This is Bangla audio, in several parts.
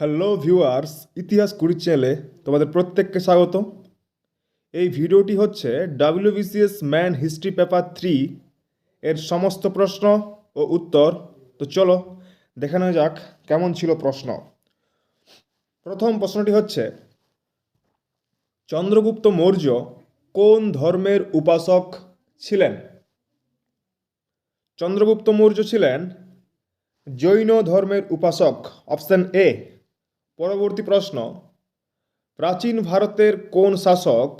হ্যালো ভিউয়ার্স ইতিহাস কুড়ি চ্যানেলে তোমাদের প্রত্যেককে স্বাগত এই ভিডিওটি হচ্ছে WBCS main history paper three এর সমস্ত প্রশ্ন ও উত্তর। তো চলো, দেখানো যাক কেমন ছিল প্রশ্ন। প্রথম প্রশ্নটি হচ্ছে, চন্দ্রগুপ্ত মৌর্য কোন ধর্মের উপাসক ছিলেন? চন্দ্রগুপ্ত মৌর্য ছিলেন জৈন ধর্মের উপাসক অপশন এ পরবর্তী প্রশ্ন, প্রাচীন ভারতের কোন শাসক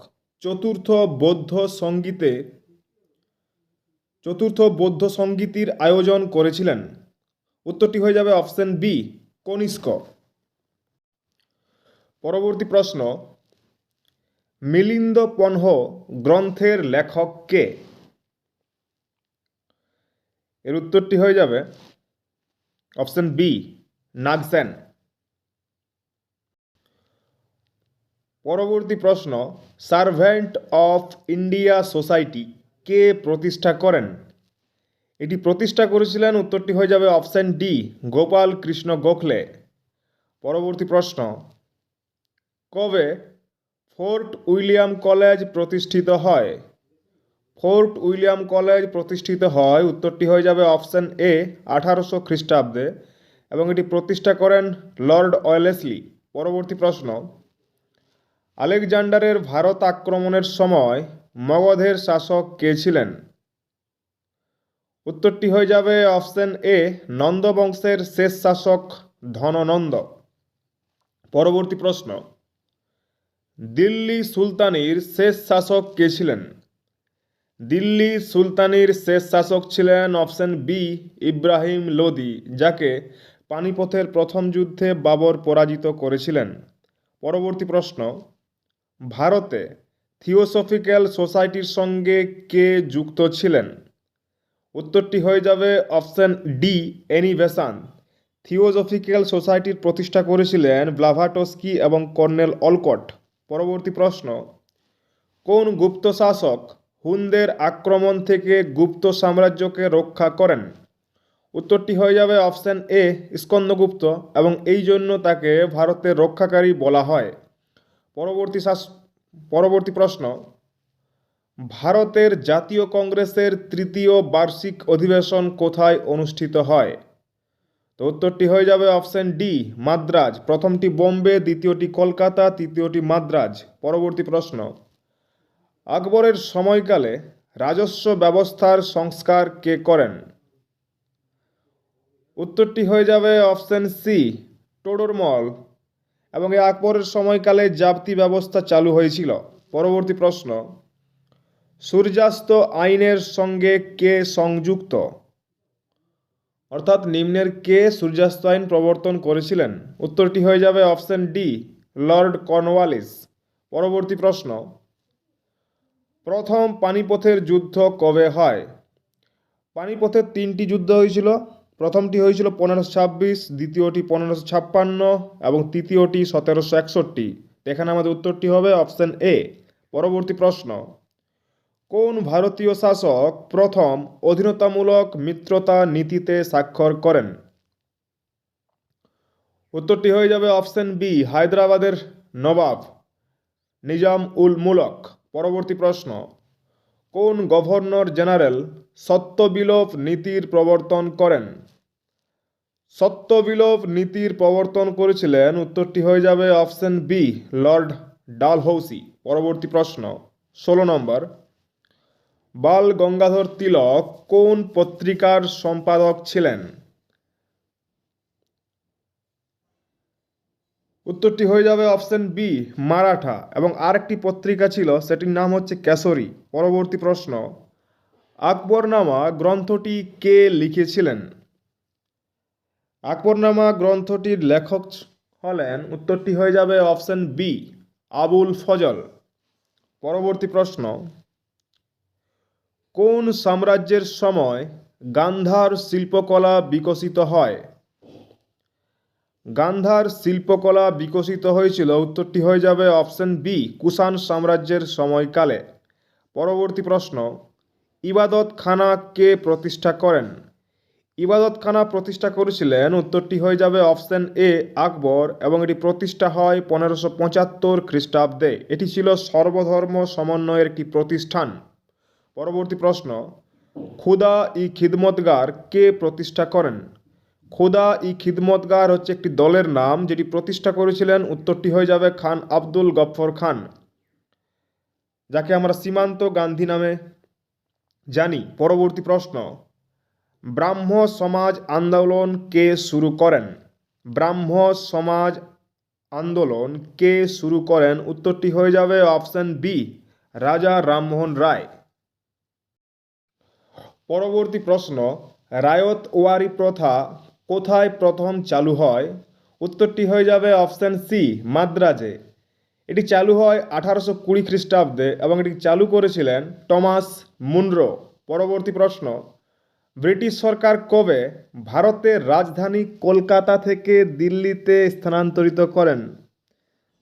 চতুর্থ বৌদ্ধ সঙ্গীতে, চতুর্থ বৌদ্ধ সঙ্গীতির আয়োজন করেছিলেন? উত্তরটি হয়ে যাবে অপশন বি, কনিষ্ক। পরবর্তী প্রশ্ন, মিলিন্দ পনহ গ্রন্থের লেখক কে? এর উত্তরটি হয়ে যাবে অপশন বি, নাগসেন। পরবর্তী প্রশ্ন, সার্ভেন্ট অফ ইন্ডিয়া সোসাইটি কে প্রতিষ্ঠা করেন? এটি প্রতিষ্ঠা করেছিলেন, উত্তরটি হয়ে যাবে অপশন ডি, গোপাল কৃষ্ণ গোখলে। পরবর্তী প্রশ্ন, কবে ফোর্ট উইলিয়াম কলেজ প্রতিষ্ঠিত হয়? ফোর্ট উইলিয়াম কলেজ প্রতিষ্ঠিত হয়, উত্তরটি হয়ে যাবে অপশান এ, আঠারোশো খ্রিস্টাব্দে, এবং এটি প্রতিষ্ঠা করেন লর্ড ওয়েলেসলি। পরবর্তী প্রশ্ন আলেকজান্ডারের ভারত আক্রমণের সময় মগধের শাসক কে ছিলেন? উত্তরটি হয়ে যাবে অপশন এ নন্দ বংশের শেষ শাসক ধননন্দ। পরবর্তী প্রশ্ন, দিল্লি সুলতানির শেষ শাসক কে ছিলেন? দিল্লি সুলতানির শেষ শাসক ছিলেন অপশন বি, ইব্রাহিম লোদি, যাকে পানিপথের প্রথম যুদ্ধে বাবর পরাজিত করেছিলেন। পরবর্তী প্রশ্ন ভারতে থিওসফিক্যাল সোসাইটির সঙ্গে কে যুক্ত ছিলেন? উত্তরটি হয়ে যাবে অপশন ডি অ্যানিভেসান থিওজফিক্যাল সোসাইটির প্রতিষ্ঠা করেছিলেন ব্লাভাটস্কি এবং কর্নেল অলকট। পরবর্তী প্রশ্ন, কোন গুপ্ত শাসক হুনদের আক্রমণ থেকে গুপ্ত সাম্রাজ্যকে রক্ষা করেন? উত্তরটি হয়ে যাবে অপশন এ, স্কন্দগুপ্ত, এবং এই জন্য তাকে ভারতের রক্ষাকারী বলা হয়। পরবর্তী পরবর্তী প্রশ্ন, ভারতের জাতীয় কংগ্রেসের তৃতীয় বার্ষিক অধিবেশন কোথায় অনুষ্ঠিত হয়? তো উত্তরটি হয়ে যাবে অপশন ডি, মাদ্রাজ। প্রথমটি বোম্বে, দ্বিতীয়টি কলকাতা, তৃতীয়টি মাদ্রাজ। পরবর্তী প্রশ্ন, আকবরের সময়কালে রাজস্ব ব্যবস্থার সংস্কার কে করেন? উত্তরটি হয়ে যাবে অপশন সি, টোডরমল। এবং এই আকবরের সময়কালে জাপ্তি ব্যবস্থা চালু হয়েছিল। পরবর্তী প্রশ্ন, সূর্যাস্ত আইনের সঙ্গে কে সংযুক্ত? অর্থাৎ নিম্নের কে সূর্যাস্ত আইন প্রবর্তন করেছিলেন? উত্তরটি হয়ে যাবে অপশন ডি, লর্ড কর্নওয়ালিস। পরবর্তী প্রশ্ন, প্রথম পানিপথের যুদ্ধ কবে হয়? পানিপথের তিনটি যুদ্ধ হয়েছিল প্রথমটি হয়েছিল পনেরোশো ছাব্বিশ, দ্বিতীয়টি পনেরোশো ছাপ্পান্ন এবং তৃতীয়টি সতেরোশো একষট্টি। এখানে আমাদের উত্তরটি হবে অপশন এ। পরবর্তী প্রশ্ন। কোন ভারতীয় শাসক প্রথম অধীনতামূলক মিত্রতা নীতিতে স্বাক্ষর করেন? উত্তরটি হয়ে যাবে অপশন বি, হায়দ্রাবাদের নবাব নিজাম উল মুলক। পরবর্তী প্রশ্ন। কোন গভর্নর জেনারেল সত্যবিলোপ নীতির প্রবর্তন করেন? সত্যবিলোপ নীতির প্রবর্তন করেছিলেন, উত্তরটি হয়ে যাবে অপশন বি, লর্ড ডালহৌসি। পরবর্তী প্রশ্ন, ষোলো নম্বর, বাল গঙ্গাধর তিলক কোন পত্রিকার সম্পাদক ছিলেন? উত্তরটি হয়ে যাবে অপশন বি, মারাঠা। এবং আরেকটি পত্রিকা ছিল, সেটির নাম হচ্ছে কেশরী। পরবর্তী প্রশ্ন, আকবরনামা গ্রন্থটি কে লিখেছিলেন? আকবরনামা গ্রন্থটির লেখক হলেন, উত্তরটি হয়ে যাবে অপশন বি, আবুল ফজল। পরবর্তী প্রশ্ন, কোন সাম্রাজ্যের সময় গান্ধার শিল্পকলা বিকশিত হয়? গান্ধার শিল্পকলা বিকশিত হয়েছিল, উত্তরটি হয়ে যাবে অপশন বি, কুষাণ সাম্রাজ্যের সময়কালে। পরবর্তী প্রশ্ন ইবাদত খানা কে প্রতিষ্ঠা করেন? ইবাদতখানা প্রতিষ্ঠা করেছিলেন। উত্তরটি হয়ে যাবে অপশন এ, আকবর, এবং এটি প্রতিষ্ঠা হয় পনেরোশো পঁচাত্তর খ্রিস্টাব্দে। এটি ছিল সর্বধর্ম সমন্বয়ের একটি প্রতিষ্ঠান। পরবর্তী প্রশ্ন, খুদা ই খিদমতগার কে প্রতিষ্ঠা করেন? খুদা ই খিদমতগার হচ্ছে একটি দলের নাম যেটি প্রতিষ্ঠা করেছিলেন। উত্তরটি হয়ে যাবে খান আব্দুল গফর খান। যাকে আমরা সীমান্ত গান্ধী নামে জানি। পরবর্তী প্রশ্ন ব্রাহ্ম সমাজ আন্দোলন কে শুরু করেন? ব্রাহ্ম সমাজ আন্দোলন কে শুরু করেন? উত্তরটি হয়ে যাবে অপশন বি রাজা রামমোহন রায়। পরবর্তী প্রশ্ন, রায়ত ওয়ারি প্রথা কোথায় প্রথম চালু হয়? উত্তরটি হয়ে যাবে অপশন সি মাদ্রাজে। এটি চালু হয় আঠারোশো কুড়ি খ্রিস্টাব্দে এবং এটি চালু করেছিলেন টমাস মুনরো। পরবর্তী প্রশ্ন ব্রিটিশ সরকার কবে ভারতের রাজধানী কলকাতা থেকে দিল্লিতে স্থানান্তরিত করেন?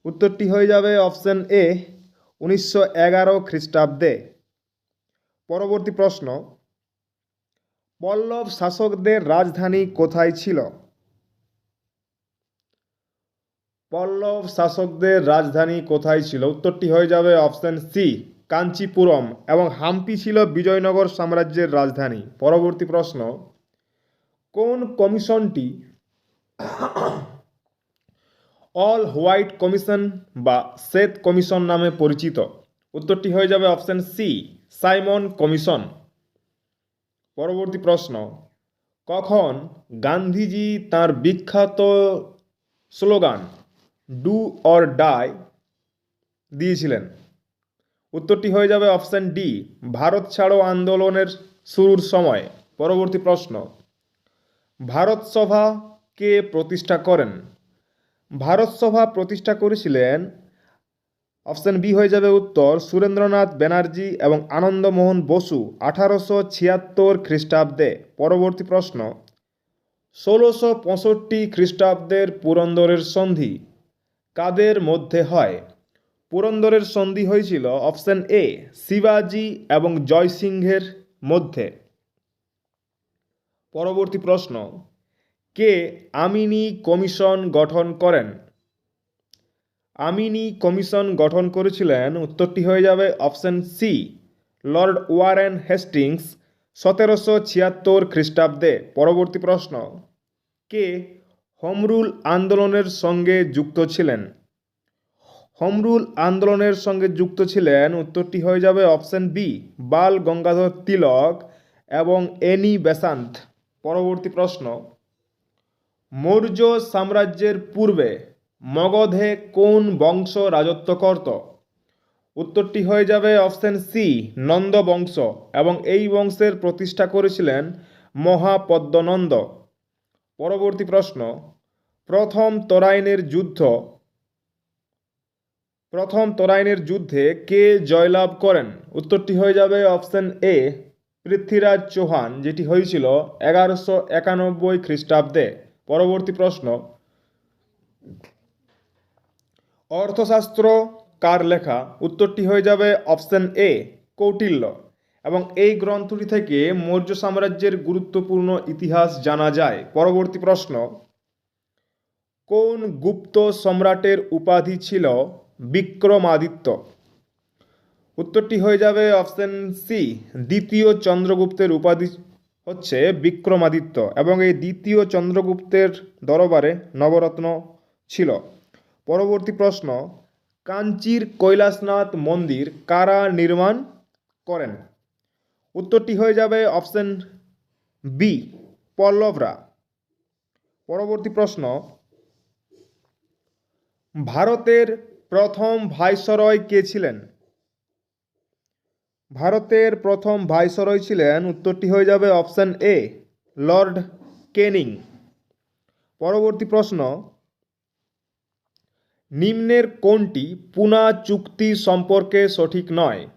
উত্তরটি হয়ে যাবে অপশন এ, উনিশশো এগারো খ্রিস্টাব্দে। পরবর্তী প্রশ্ন, পল্লব শাসকদের রাজধানী কোথায় ছিল? পল্লব শাসকদের রাজধানী কোথায় ছিল? উত্তরটি হয়ে যাবে অপশন সি কাঞ্চিপুরম এবং হাম্পি ছিল বিজয়নগর সাম্রাজ্যের রাজধানী। পরবর্তী প্রশ্ন, কোন কমিশনটি অল হোয়াইট কমিশন বা শ্বেত কমিশন নামে পরিচিত? উত্তরটি হয়ে যাবে অপশন সি, সাইমন কমিশন। পরবর্তী প্রশ্ন, কখন গান্ধীজি তার বিখ্যাত স্লোগান, ডু অর ডাই দিয়েছিলেন? উত্তরটি হয়ে যাবে অপশন ডি, ভারত ছাড়ো আন্দোলনের শুরুর সময়। পরবর্তী প্রশ্ন, ভারত সভা কে প্রতিষ্ঠা করেন? ভারত সভা প্রতিষ্ঠা করেছিলেন, অপশন বি হয়ে যাবে উত্তর, সুরেন্দ্রনাথ ব্যানার্জি এবং আনন্দমোহন বসু, আঠারোশো ছিয়াত্তর খ্রিস্টাব্দে। পরবর্তী প্রশ্ন, ষোলোশো পঁয়ষট্টি খ্রিস্টাব্দের পুরন্দরের সন্ধি কাদের মধ্যে হয়? পুরন্দরের সন্ধি হয়েছিল অপশন এ, শিবাজি এবং জয়সিংহের মধ্যে। পরবর্তী প্রশ্ন, কে আমিনি কমিশন গঠন করেন? আমিনি কমিশন গঠন করেছিলেন, উত্তরটি হয়ে যাবে option C, Lord Warren Hastings, সতেরোশো ছিয়াত্তর খ্রিস্টাব্দে। পরবর্তী প্রশ্ন, কে হোমরুল আন্দোলনের সঙ্গে যুক্ত ছিলেন? হোমরুল আন্দোলনের সঙ্গে যুক্ত ছিলেন। উত্তরটি হয়ে যাবে অপশন বি, বাল গঙ্গাধর তিলক এবং এনি বেসান্ত। পরবর্তী প্রশ্ন, মৌর্য সাম্রাজ্যের পূর্বে মগধে কোন বংশ রাজত্ব করত? উত্তরটি হয়ে যাবে অপশন সি, নন্দ বংশ এবং এই বংশের প্রতিষ্ঠা করেছিলেন মহাপদ্মনন্দ। পরবর্তী প্রশ্ন, প্রথম তরাইনের যুদ্ধ প্রথম তরাইনের যুদ্ধে কে জয়লাভ করেন? উত্তরটি হয়ে যাবে অপশন এ, পৃথ্বীরাজ চৌহান, যেটি হয়েছিল এগারোশো একানব্বই খ্রিস্টাব্দে। পরবর্তী প্রশ্ন, অর্থশাস্ত্র কার লেখা? উত্তরটি হয়ে যাবে অপশন এ, কৌটিল্য। এবং এই গ্রন্থটি থেকে মৌর্য সাম্রাজ্যের গুরুত্বপূর্ণ ইতিহাস জানা যায়। পরবর্তী প্রশ্ন, কোন গুপ্ত সম্রাটের উপাধি ছিল বিক্রমাদিত্য। উত্তরটি হয়ে যাবে অপশন সি। দ্বিতীয় চন্দ্রগুপ্তের উপাধি হচ্ছে বিক্রমাদিত্য এবং এই দ্বিতীয় চন্দ্রগুপ্তের দরবারে নবরত্ন ছিল। পরবর্তী প্রশ্ন, কাঞ্চির কৈলাসনাথ মন্দির কারা নির্মাণ করেন? উত্তরটি হয়ে যাবে অপশন বি, পল্লবরা। পরবর্তী প্রশ্ন, ভারতের প্রথম ভাইসরয় কে ছিলেন? ভারতের প্রথম ভাইসরয় ছিলেন, উত্তরটি হয়ে যাবে অপশান এ, লর্ড কেনিং। পরবর্তী প্রশ্ন, নিম্নের কোনটি পুনা চুক্তি সম্পর্কে সঠিক নয়?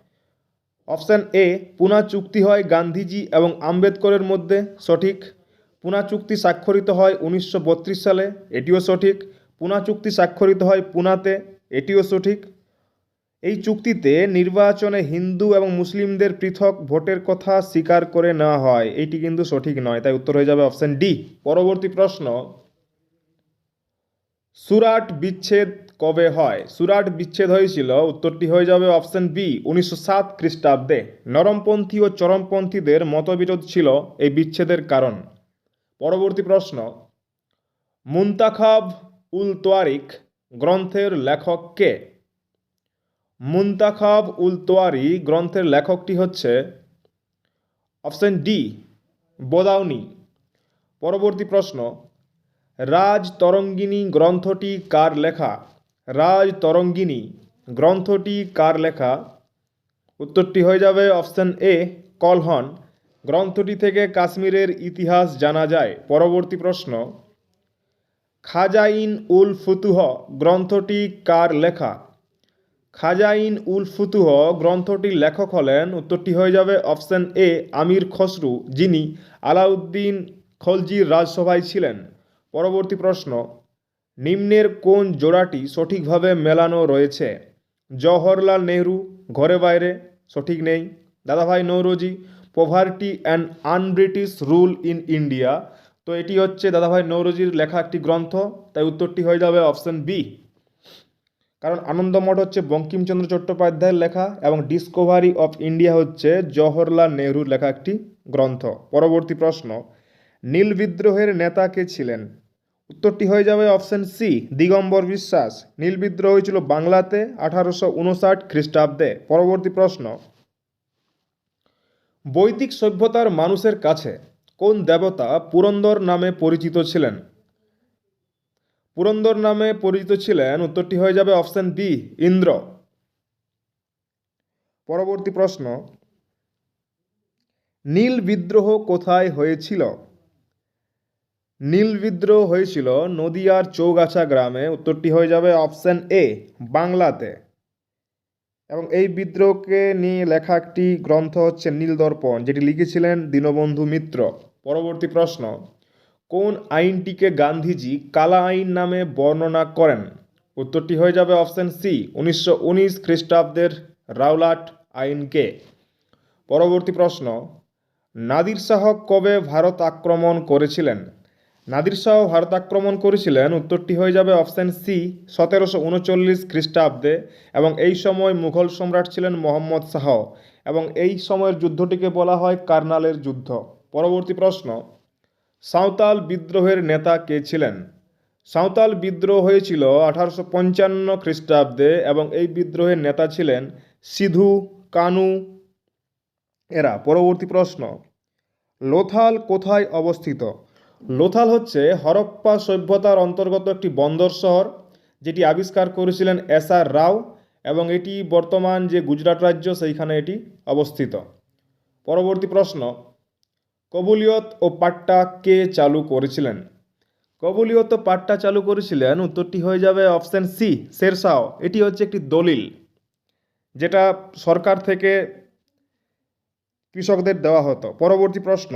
অপশান এ, পুনা চুক্তি হয় গান্ধীজি এবং আম্বেদকরের মধ্যে, সঠিক। পুনা চুক্তি স্বাক্ষরিত হয় উনিশশো বত্রিশ সালে, এটিও সঠিক। পুনা চুক্তি স্বাক্ষরিত হয় পুনাতে এটিও সঠিক। এই চুক্তিতে নির্বাচনে হিন্দু এবং মুসলিমদের পৃথক ভোটের কথা স্বীকার করে নেওয়া হয়। এইটি কিন্তু সঠিক নয়, তাই উত্তর হয়ে যাবে অপশন ডি। পরবর্তী প্রশ্ন, সুরাট বিচ্ছেদ কবে হয়? সুরাট বিচ্ছেদ হয়েছিল, উত্তরটি হয়ে যাবে অপশন বি, উনিশশো সাত খ্রিস্টাব্দে। নরমপন্থী ও চরমপন্থীদের মতবিরোধ ছিল এই বিচ্ছেদের কারণ। পরবর্তী প্রশ্ন, মুন্তাখাব উল তোয়ারিক গ্রন্থের লেখক কে? মুন্তাখাব উল তোয়ারি গ্রন্থের লেখকটি হচ্ছে অপশন ডি, বোদাউনি। পরবর্তী প্রশ্ন রাজ তরঙ্গিনী গ্রন্থটি কার লেখা? রাজ তরঙ্গিনী গ্রন্থটি কার লেখা? উত্তরটি হয়ে যাবে অপশন এ, কলহন। গ্রন্থটি থেকে কাশ্মীরের ইতিহাস জানা যায়। পরবর্তী প্রশ্ন খাজাইন উল ফুতুহ গ্রন্থটি কার লেখা? খাজাইন উল ফুতুহ গ্রন্থটির লেখক হলেন, উত্তরটি হয়ে যাবে অপশন এ, আমির খসরু, যিনি আলাউদ্দিন খলজির রাজসভায় ছিলেন। পরবর্তী প্রশ্ন, নিম্নের কোন জোড়াটি সঠিকভাবে মেলানো রয়েছে? জওহরলাল নেহরু, ঘরে বাইরে, সঠিক নেই। Dadabhai Naoroji poverty and unBritish rule in India তো এটি হচ্ছে দাদাভাই নৌরজির লেখা একটি গ্রন্থ, তাই উত্তরটি হয়ে যাবে অপশন বি। কারণ আনন্দমঠ হচ্ছে বঙ্কিমচন্দ্র চট্টোপাধ্যায়ের লেখা এবং ডিসকভারি অফ ইন্ডিয়া হচ্ছে জওহরলাল নেহরুর লেখা একটি গ্রন্থ। পরবর্তী প্রশ্ন, নীল বিদ্রোহের নেতা কে ছিলেন? উত্তরটি হয়ে যাবে অপশন সি, দিগম্বর বিশ্বাস। নীল বিদ্রোহ হয়েছিল বাংলাতে আঠারোশো উনষাট খ্রিস্টাব্দে। পরবর্তী প্রশ্ন, বৈদিক সভ্যতার মানুষের কাছে কোন দেবতা পুরন্দর নামে পরিচিত ছিলেন? পুরন্দর নামে পরিচিত ছিলেন, উত্তরটি হয়ে যাবে অপশন বি ইন্দ্র। পরবর্তী প্রশ্ন, নীল বিদ্রোহ কোথায় হয়েছিল? নীল বিদ্রোহ হয়েছিল নদিয়ার চৌগাছা গ্রামে, উত্তরটি হয়ে যাবে অপশন এ, বাংলাতে। এবং এই বিদ্রোহকে নিয়ে লেখা একটি গ্রন্থ হচ্ছে নীলদর্পণ, যেটি লিখেছিলেন দীনবন্ধু মিত্র। পরবর্তী প্রশ্ন, কোন আইনটিকে গান্ধীজি কালা আইন নামে বর্ণনা করেন? উত্তরটি হয়ে যাবে অপশন সি উনিশশো উনিশ খ্রিস্টাব্দের রাওলাট আইনকে। পরবর্তী প্রশ্ন, নাদির শাহ কবে ভারত আক্রমণ করেছিলেন? নাদির শাহ ভারত আক্রমণ করেছিলেন, উত্তরটি হয়ে যাবে অপশন সি সতেরোশো উনচল্লিশ খ্রিস্টাব্দে এবং এই সময় মুঘল সম্রাট ছিলেন মোহাম্মদ শাহ এবং এই সময়ের যুদ্ধটিকে বলা হয় কার্নালের যুদ্ধ। পরবর্তী প্রশ্ন, সাঁওতাল বিদ্রোহের নেতা কে ছিলেন? সাঁওতাল বিদ্রোহ হয়েছিল আঠারোশো পঞ্চান্ন খ্রিস্টাব্দে এবং এই বিদ্রোহের নেতা ছিলেন সিধু কানু এরা। পরবর্তী প্রশ্ন, লোথাল কোথায় অবস্থিত? লোথাল হচ্ছে হরপ্পা সভ্যতার অন্তর্গত একটি বন্দর শহর, যেটি আবিষ্কার করেছিলেন এস আর রাও এবং এটি বর্তমান যে গুজরাট রাজ্য, সেইখানে এটি অবস্থিত। পরবর্তী প্রশ্ন কবুলিয়ত ও পাট্টা কে চালু করেছিলেন? কবুলিয়ত ও পাট্টা চালু করেছিলেন উত্তরটি হয়ে যাবে অপশন সি, শেরশাহ। এটি হচ্ছে একটি দলিল, যেটা সরকার থেকে কৃষকদের দেওয়া হতো। পরবর্তী প্রশ্ন,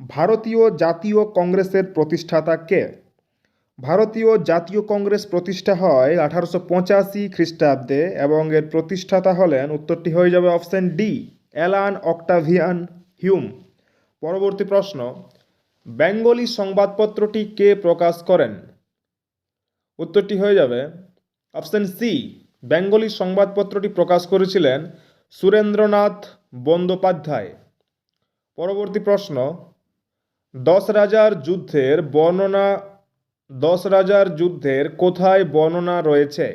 ভারতীয় জাতীয় কংগ্রেসের প্রতিষ্ঠাতা কে? ভারতীয় জাতীয় কংগ্রেস প্রতিষ্ঠা হয় আঠারোশো পঁচাশি খ্রিস্টাব্দে এবং এর প্রতিষ্ঠাতা হলেন, উত্তরটি হয়ে যাবে option D, Allan Octavian Hume. পরবর্তী প্রশ্ন, বেঙ্গলি সংবাদপত্রটি কে প্রকাশ করেন? উত্তরটি হয়ে যাবে, অপশন সি, বেঙ্গলি সংবাদপত্রটি প্রকাশ করেছিলেন সুরেন্দ্রনাথ বন্দ্যোপাধ্যায়। পরবর্তী প্রশ্ন দশ রাজার যুদ্ধের বর্ণনা দশ রাজার যুদ্ধের কোথায় বর্ণনা রয়েছে?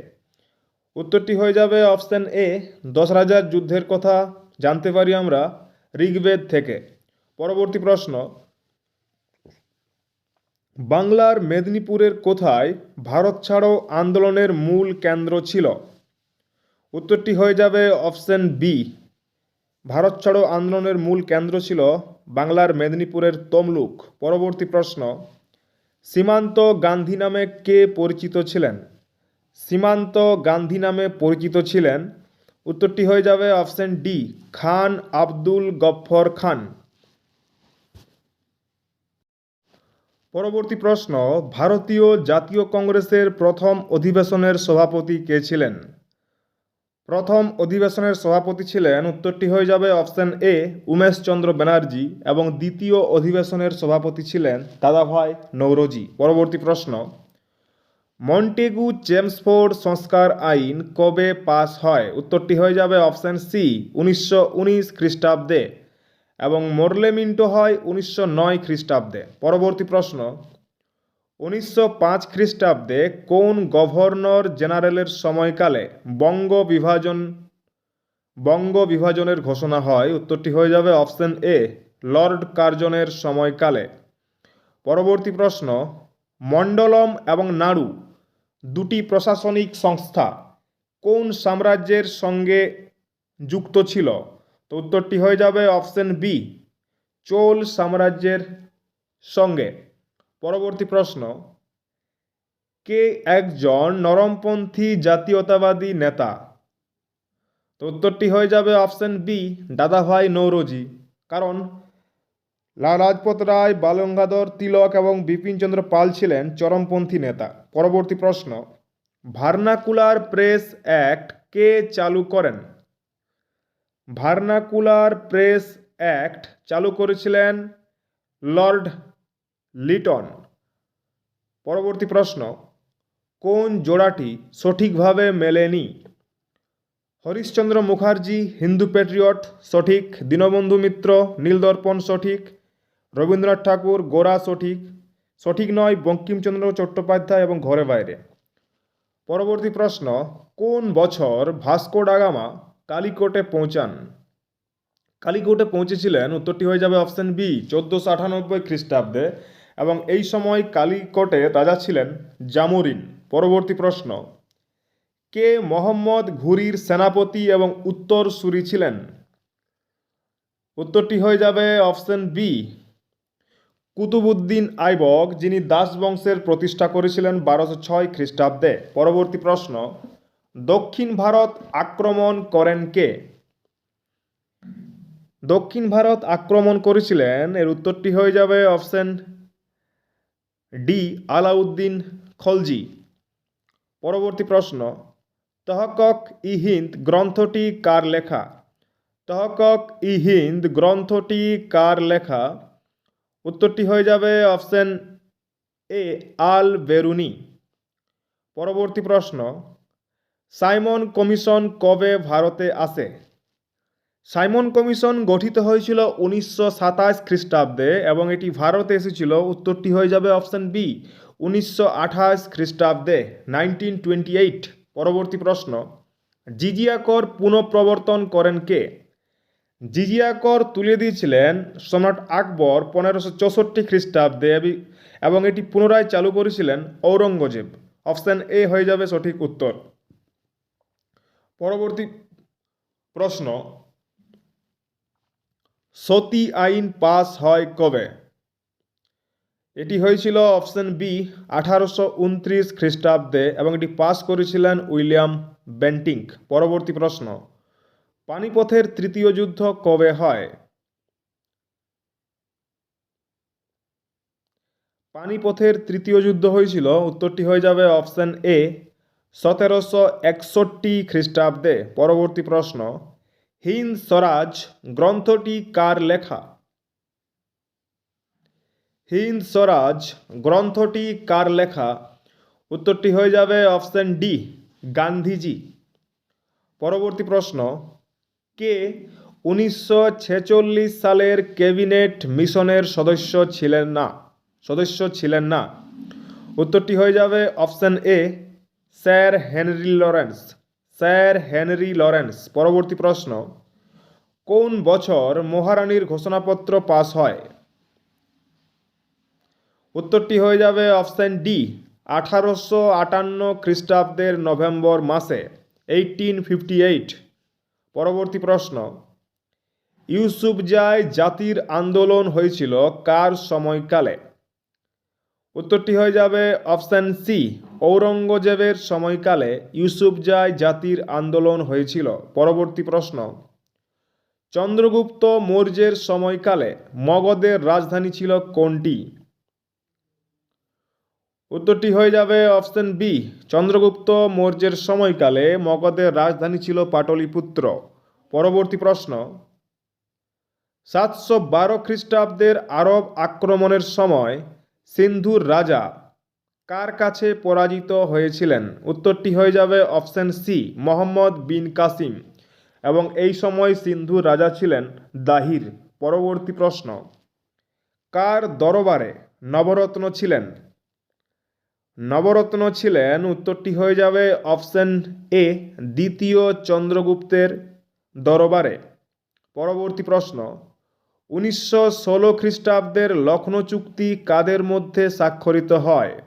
উত্তরটি হয়ে যাবে অপশন এ দশ রাজার যুদ্ধের কথা জানতে পারি আমরা ঋগ্বেদ থেকে। পরবর্তী প্রশ্ন। বাংলার মেদিনীপুরের কোথায় ভারত ছাড়ো আন্দোলনের মূল কেন্দ্র ছিল? উত্তরটি হয়ে যাবে অপশন বি। ভারত ছাড়ো আন্দোলনের মূল কেন্দ্র ছিল বাংলার মেদিনীপুরের তমলুক। পরবর্তী প্রশ্ন, সীমান্ত গান্ধী নামে কে পরিচিত ছিলেন? সীমান্ত গান্ধী নামে পরিচিত ছিলেন। উত্তরটি হয়ে যাবে অপশন ডি, খান আব্দুল গফ্ফর খান। পরবর্তী প্রশ্ন, ভারতীয় জাতীয় কংগ্রেসের প্রথম অধিবেশনের সভাপতি কে ছিলেন? প্রথম অধিবেশনের সভাপতি ছিলেন, উত্তরটি হয়ে যাবে অপশন এ উমেশচন্দ্র ব্যানার্জি এবং দ্বিতীয় অধিবেশনের সভাপতি ছিলেন দাদাভাই নৌরোজি। পরবর্তী প্রশ্ন, মন্টেগু চেমসফোর্ড সংস্কার আইন কবে পাস হয়? উত্তরটি হয়ে যাবে অপশন সি, উনিশশো উনিশ খ্রিস্টাব্দে। এবং মোরলেমিন্টো হয় উনিশশো নয় খ্রিস্টাব্দে। পরবর্তী প্রশ্ন, উনিশশো পাঁচ খ্রিস্টাব্দে কোন গভর্নর জেনারেলের সময়কালে বঙ্গ বিভাজন, বঙ্গ বিভাজনের ঘোষণা হয়? উত্তরটি হয়ে যাবে অপশন এ, লর্ড কার্জনের সময়কালে। পরবর্তী প্রশ্ন, মণ্ডলম এবং নাড়ু, দুটি প্রশাসনিক সংস্থা কোন সাম্রাজ্যের সঙ্গে যুক্ত ছিল? তো উত্তরটি হয়ে যাবে অপশন বি, চোল সাম্রাজ্যের সঙ্গে। পরবর্তী প্রশ্ন, কে একজন নরমপন্থী জাতীয়তাবাদী নেতা? তো উত্তরটি হয়ে যাবে অপশন বি, দাদাভাই নৌরোজি। কারণ লাল রাজপথ রায় বালগঙ্গাধর তিলক এবং বিপিনচন্দ্র পাল ছিলেন চরমপন্থী নেতা। পরবর্তী প্রশ্ন, ভার্নাকুলার প্রেস অ্যাক্ট কে চালু করেন? ভার্নাকুলার প্রেস অ্যাক্ট চালু করেছিলেন লর্ড লিটন। পরবর্তী প্রশ্ন, কোন জোড়াটি সঠিকভাবে মেলেনি? হরিশ্চন্দ্র মুখার্জি, হিন্দু প্যাট্রিয়ট, সঠিক। দীনবন্ধু মিত্র, নীলদর্পণ সঠিক। রবীন্দ্রনাথ ঠাকুর, গোরা সঠিক। সঠিক নয়, বঙ্কিমচন্দ্র চট্টোপাধ্যায় এবং ঘরে বাইরে। পরবর্তী প্রশ্ন, কোন বছর ভাস্কো ডাগামা কালিকোটে পৌঁছান। কালিকোটে পৌঁছেছিলেন, উত্তরটি হয়ে যাবে অপশন বি, চোদ্দোশো আটানব্বই খ্রিস্টাব্দে। এবং এই সময় কালিকোটে রাজা ছিলেন জামুরিন। পরবর্তী প্রশ্ন, কে মোহাম্মদ ঘুরির সেনাপতি এবং উত্তরসূরি ছিলেন? উত্তরটি হয়ে যাবে অপশন বি কুতুবুদ্দিন আইবক, যিনি দাস বংশের প্রতিষ্ঠা করেছিলেন বারোশো ছয় খ্রিস্টাব্দে। পরবর্তী প্রশ্ন দক্ষিণ ভারত আক্রমণ করেন কে? দক্ষিণ ভারত আক্রমণ করেছিলেন, এর উত্তরটি হয়ে যাবে অপশন ডি, আলাউদ্দিন খলজি। পরবর্তী প্রশ্ন, তহকক ই হিন্দ গ্রন্থটি কার লেখা? তহকক ই হিন্দ গ্রন্থটি কার লেখা? উত্তরটি হয়ে যাবে অপশন এ, আল বেরুনি। পরবর্তী প্রশ্ন সাইমন কমিশন কবে ভারতে আসে? সাইমন কমিশন গঠিত হয়েছিল উনিশশো সাতাশ খ্রিস্টাব্দে এবং এটি ভারতে এসেছিল। উত্তরটি হয়ে যাবে অপশন বি, উনিশশো আঠাশ খ্রিস্টাব্দে, নাইনটিন টোয়েন্টি এইট। পরবর্তী প্রশ্ন জিজিয়া কর পুনঃপ্রবর্তন করেন কে? জিজিয়া কর তুলে দিয়েছিলেন সম্রাট আকবর পনেরোশো চৌষট্টি খ্রিস্টাব্দে এবং এটি পুনরায় চালু করেছিলেন ঔরঙ্গজেব। অপশন এ হয়ে যাবে সঠিক উত্তর। পরবর্তী প্রশ্ন, সতী আইন পাস হয় কবে? এটি হয়েছিল অপশন বি, আঠারোশো উনত্রিশ খ্রিস্টাব্দে এবং এটি পাস করেছিলেন উইলিয়াম বেন্টিঙ্ক। পরবর্তী প্রশ্ন, পানিপথের তৃতীয় যুদ্ধ কবে হয়? পানিপথের তৃতীয় যুদ্ধ হয়েছিল, উত্তরটি হয়ে যাবে অপশন এ সতেরোশো একষট্টি খ্রিস্টাব্দে পরবর্তী প্রশ্ন হিন্দ স্বরাজ গ্রন্থটি কার লেখা? হিন্দ স্বরাজ গ্রন্থটি কার লেখা? উত্তরটি হয়ে যাবে অপশন ডি, গান্ধীজি। পরবর্তী প্রশ্ন, কে উনিশশো ছেচল্লিশ সালের ক্যাবিনেট মিশনের সদস্য ছিলেন না? সদস্য ছিলেন না। উত্তরটি হয়ে যাবে option A Sir Henry Lawrence, Sir Henry Lawrence, পরবর্তী প্রশ্ন, কোন বছর মহারানীর ঘোষণাপত্র পাস হয়? উত্তরটি হয়ে যাবে অপশন ডি, আঠারোশো আটান্ন খ্রিস্টাব্দের নভেম্বর মাসে এইটিন ফিফটি এইট পরবর্তী প্রশ্ন ইউসুফজাই জাতির আন্দোলন হয়েছিল কার সময়কালে? উত্তরটি হয়ে যাবে অপশন সি ঔরঙ্গজেবের সময়কালে ইউসুফ ইউসুফজাই জাতির আন্দোলন হয়েছিল। পরবর্তী প্রশ্ন, চন্দ্রগুপ্ত মৌর্যের সময়কালে মগধের রাজধানী ছিল কোনটি? উত্তরটি হয়ে যাবে অপশন বি চন্দ্রগুপ্ত মৌর্যের সময়কালে মগধের রাজধানী ছিল পাটলিপুত্র। পরবর্তী প্রশ্ন, সাতশো বারো খ্রিস্টাব্দের আরব আক্রমণের সময় সিন্ধুর রাজা কার কাছে পরাজিত হয়েছিলেন? উত্তরটি হয়ে যাবে অপশন সি মোহাম্মদ বিন কাসিম। এবং এই সময় সিন্ধুর রাজা ছিলেন দাহির। পরবর্তী প্রশ্ন, কার দরবারে নবরত্ন ছিলেন? নবরত্ন ছিলেন, উত্তরটি হয়ে যাবে অপশন এ দ্বিতীয় চন্দ্রগুপ্তের দরবারে। পরবর্তী প্রশ্ন উনিশশো ষোলো খ্রিস্টাব্দের লখনৌ চুক্তি কাদের মধ্যে স্বাক্ষরিত হয়?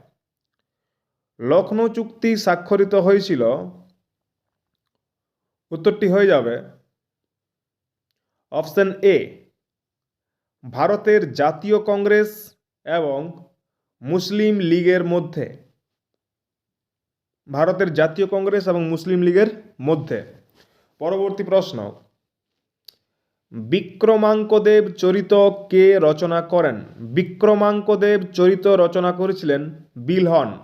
লখনৌ চুক্তি স্বাক্ষরিত হয়েছিল। উত্তরটি হয়ে যাবে। অপশন এ, ভারতের জাতীয় কংগ্রেস এবং মুসলিম লীগের মধ্যে। ভারতের জাতীয় কংগ্রেস এবং মুসলিম লীগের মধ্যে। পরবর্তী প্রশ্ন বিক্রমাঙ্কদেব চরিত কে রচনা করেন? বিক্রমাঙ্কদেব চরিত রচনা করেছিলেন বিলহন।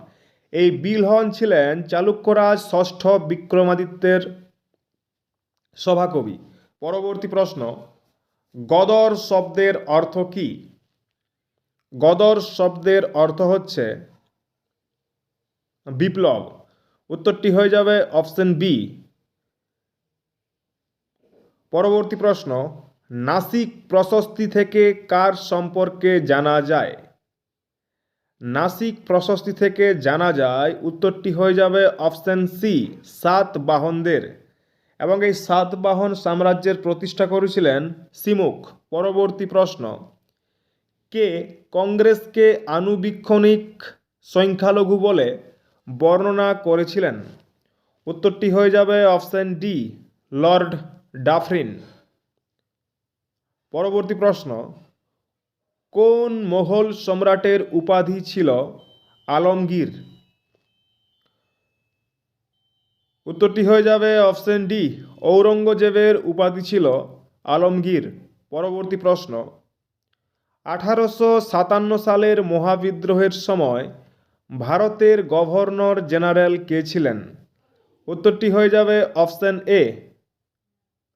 এই বিলহন ছিলেন চালুক্যরাজ ষষ্ঠ বিক্রমাদিত্যের সভাকবি। পরবর্তী প্রশ্ন, গদর শব্দের অর্থ কী? গদর শব্দের অর্থ হচ্ছে বিপ্লব। উত্তরটি হয়ে যাবে অপশন বি। পরবর্তী প্রশ্ন নাসিক প্রশস্তি থেকে কার সম্পর্কে জানা যায়? নাসিক প্রশস্তি থেকে জানা যায়, উত্তরটি হয়ে যাবে অপশন সি, সাত বাহনদের। এবং এই সাতবাহন সাম্রাজ্যের প্রতিষ্ঠা করেছিলেন সিমুখ পরবর্তী প্রশ্ন, কে কংগ্রেসকে আনুবীক্ষণিক সংখ্যালঘু বলে বর্ণনা করেছিলেন? উত্তরটি হয়ে যাবে অপশন ডি, লর্ড ডাফরিন। পরবর্তী প্রশ্ন, কোন মোগল সম্রাটের উপাধি ছিল আলমগীর? উত্তরটি হয়ে যাবে অপশন ডি, ঔরঙ্গজেবের উপাধি ছিল আলমগীর। পরবর্তী প্রশ্ন, আঠারোশো সাতান্ন সালের মহাবিদ্রোহের সময় ভারতের গভর্নর জেনারেল কে ছিলেন? উত্তরটি হয়ে যাবে অপশন এ,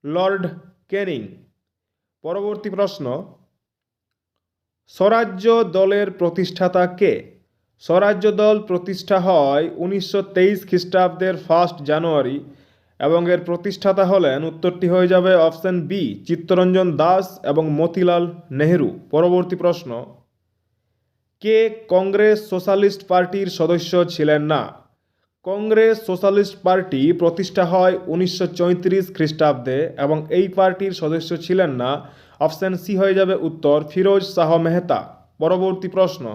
লর্ড ক্যানিং পরবর্তী প্রশ্ন, স্বরাজ্য দলের প্রতিষ্ঠাতা কে? স্বরাজ্য দল প্রতিষ্ঠা হয় উনিশশো তেইশ খ্রিস্টাব্দের ফার্স্ট জানুয়ারি এবং এর প্রতিষ্ঠাতা হলেন, উত্তরটি হয়ে যাবে অপশন বি চিত্তরঞ্জন দাস এবং মতিলাল নেহেরু। পরবর্তী প্রশ্ন, কে কংগ্রেস সোশ্যালিস্ট পার্টির সদস্য ছিলেন না? কংগ্রেস সোশ্যালিস্ট পার্টি প্রতিষ্ঠা হয় উনিশশো চৌত্রিশ খ্রিস্টাব্দে এবং এই পার্টির সদস্য ছিলেন না। অপশন সি হয়ে যাবে উত্তর, ফিরোজ শাহ মেহতা। পরবর্তী প্রশ্ন।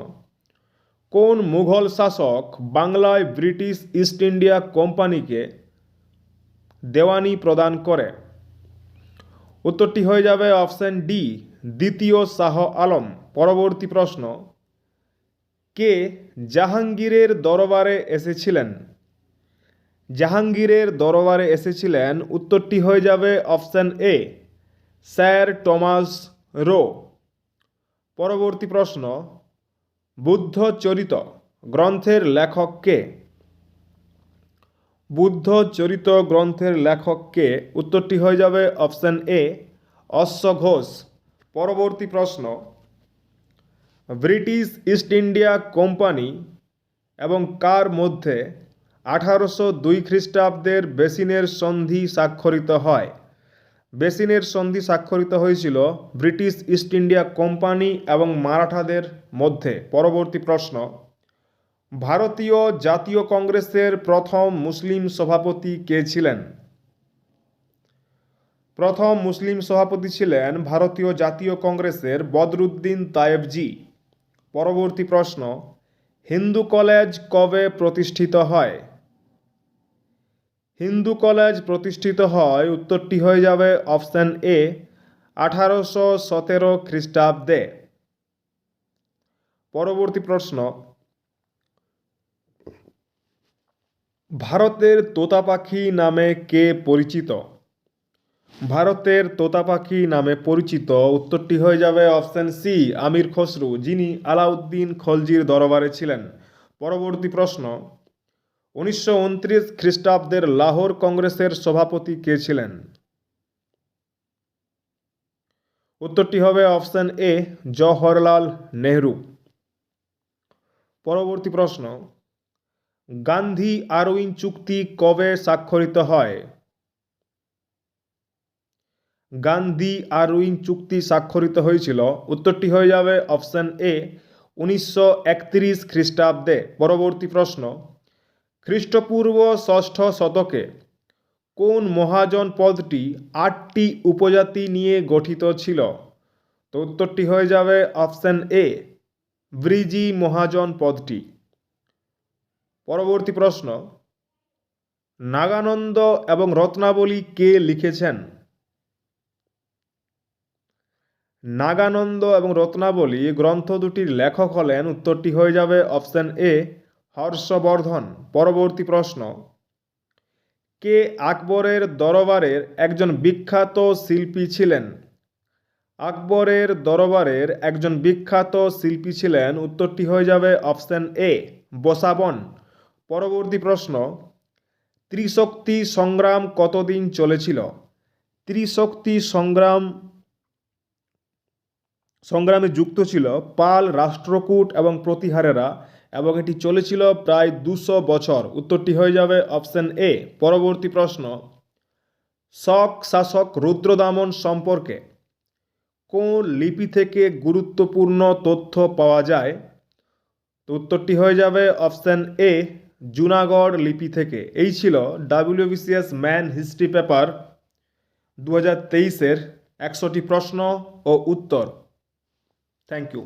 কোন মুঘল শাসক বাংলায় ব্রিটিশ ইস্ট ইন্ডিয়া কোম্পানিকে দেওয়ানি প্রদান করে? উত্তরটি হয়ে যাবে অপশন ডি, দ্বিতীয় শাহ আলম। পরবর্তী প্রশ্ন। কে জাহাঙ্গীরের দরবারে এসেছিলেন? জাহাঙ্গীরের দরবারে এসেছিলেন, উত্তরটি হয়ে যাবে option A, Sir Thomas Roe. পরবর্তী প্রশ্ন, বুদ্ধ চরিত গ্রন্থের লেখক কে? বুদ্ধ চরিত গ্রন্থের লেখক কে? উত্তরটি হয়ে যাবে অপশন এ, অশ্ব ঘোষ। পরবর্তী প্রশ্ন, ব্রিটিশ ইস্ট ইন্ডিয়া কোম্পানি এবং কার মধ্যে আঠারোশো দুই খ্রিস্টাব্দের বেসিনের সন্ধি স্বাক্ষরিত হয়। বেসিনের সন্ধি স্বাক্ষরিত হয়েছিল ব্রিটিশ ইস্ট ইন্ডিয়া কোম্পানি এবং মারাঠাদের মধ্যে। পরবর্তী প্রশ্ন, ভারতীয় জাতীয় কংগ্রেসের প্রথম মুসলিম সভাপতি কে ছিলেন? প্রথম মুসলিম সভাপতি ছিলেন ভারতীয় জাতীয় কংগ্রেসের বদরুদ্দিন তায়েবজি। পরবর্তী প্রশ্ন, হিন্দু কলেজ কবে প্রতিষ্ঠিত হয়? হিন্দু কলেজ প্রতিষ্ঠিত হয়, উত্তরটি হয়ে যাবে অপশান এ, আঠারোশো সতেরো খ্রিস্টাব্দে। পরবর্তী প্রশ্ন। ভারতের তোতা পাখি নামে কে পরিচিত? ভারতের তোতা পাখি নামে পরিচিত, উত্তরটি হয়ে যাবে অপশান সি, আমির খসরু। যিনি আলাউদ্দিন খলজির দরবারে ছিলেন। পরবর্তী প্রশ্ন। উনিশশো উনত্রিশ খ্রিস্টাব্দের লাহোর কংগ্রেসের সভাপতি কে ছিলেন? উত্তরটি হবে অপশন এ, জওহরলাল নেহরু। পরবর্তী প্রশ্ন, গান্ধী আরউইন চুক্তি কবে স্বাক্ষরিত হয়? গান্ধী আরউইন চুক্তি স্বাক্ষরিত হয়েছিল, উত্তরটি হয়ে যাবে অপশন এ, উনিশশো একত্রিশ খ্রিস্টাব্দে। পরবর্তী প্রশ্ন খ্রিস্টপূর্ব ষষ্ঠ শতকে কোন মহাজন পদটি আটটি উপজাতি নিয়ে গঠিত ছিল? তো উত্তরটি হয়ে যাবে অপশন এ, ব্রিজি মহাজন পদটি। পরবর্তী প্রশ্ন, নাগানন্দ এবং রত্নাবলী কে লিখেছেন? নাগানন্দ এবং রত্নাবলী গ্রন্থ দুটির লেখক হলেন, উত্তরটি হয়ে যাবে অপশন এ হর্ষবর্ধন, পরবর্তী প্রশ্ন। কে আকবরের দরবারের একজন বিখ্যাত শিল্পী ছিলেন? আকবরের দরবারের একজন বিখ্যাত শিল্পী ছিলেন, উত্তরটি হয়ে যাবে অপশন এ, বসাবন। পরবর্তী প্রশ্ন, ত্রিশক্তি সংগ্রাম কতদিন চলেছিল? ত্রিশক্তি সংগ্রাম, সংগ্রামে যুক্ত ছিল পাল, রাষ্ট্রকূট এবং প্রতিহারেরা। এবং এটি চলেছিল প্রায় দুশো বছর। উত্তরটি হয়ে যাবে অপশন এ। পরবর্তী প্রশ্ন। শক শাসক রুদ্রদামন সম্পর্কে কোন লিপি থেকে গুরুত্বপূর্ণ তথ্য পাওয়া যায়? তো উত্তরটি হয়ে যাবে অপশন এ, জুনাগড় লিপি থেকে। এই ছিল ডাব্লিউবিসিএস ম্যান হিস্ট্রি পেপার দু হাজার তেইশের একশোটি প্রশ্ন ও উত্তর। Thank you.